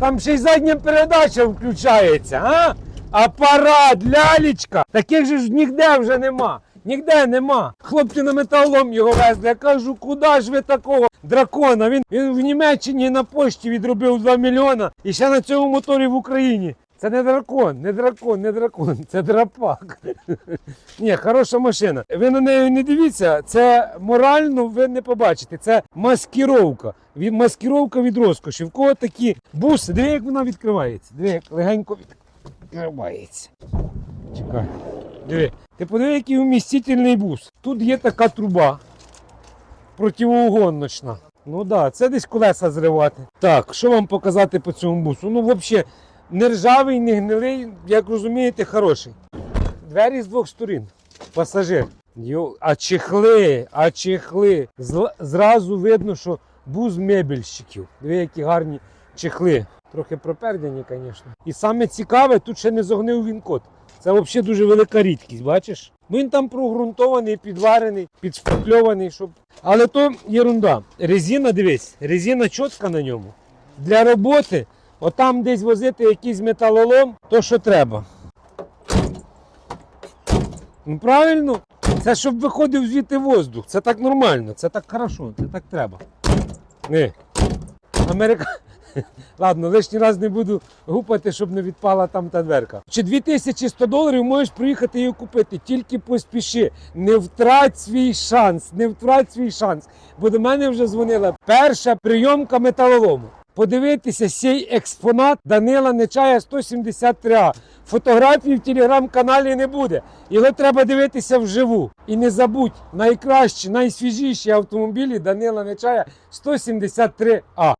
Там ще й задня передача включається, а? Апарат, лялечка. Таких же ж ніде вже нема. Нігде нема. Хлопці на металолом його везли. Я кажу, куди ж ви такого дракона? Він, він в Німеччині на пошті відробив 2 мільйона і ще на цьому моторі в Україні. Це не дракон, не дракон, не дракон, це драпак. Ні, хороша машина. Ви на неї не дивіться, це морально ви не побачите. Це маскіровка. Маскіровка від розкоші. В кого такі буси? Диви, як вона відкривається. Диви, як легенько відкривається. Чекай. Диви. Ти подиви, який вмістительний бус. Тут є така труба. Противоугонночна. Ну так, да, це десь колеса зривати. Так, що вам показати по цьому бусу? Ну, взагалі, не ржавий, не гнилий, як розумієте, хороший. Двері з двох сторін. Пасажир. Йо, а чехли, а чехли. Зразу видно, що бус мебельщиків. Диви, які гарні чехли. Трохи пропердяні, звісно. І саме цікаве, тут ще не зогнив він код. Це взагалі дуже велика рідкість, бачиш? Він там прогрунтований, підварений, підшпакльований, щоб. Але то єрунда. Резина, дивись, резина чітка на ньому. Для роботи, отам десь возити якийсь металолом, то що треба. Ну правильно? Це щоб виходив звідти воздух. Це так нормально, це так хорошо, це так треба. Не. Америка. Ладно, лишній раз не буду гупати, щоб не відпала там та дверка. Чи 2100 доларів можеш приїхати її купити, тільки поспіши. Не втрать свій шанс, не втрать свій шанс. Бо до мене вже дзвонила перша прийомка металолому. Подивитися цей експонат Данила Нечая 173А. Фотографії в телеграм-каналі не буде. Його треба дивитися вживу. І не забудь, найкращі, найсвіжіші автомобілі Данила Нечая 173А.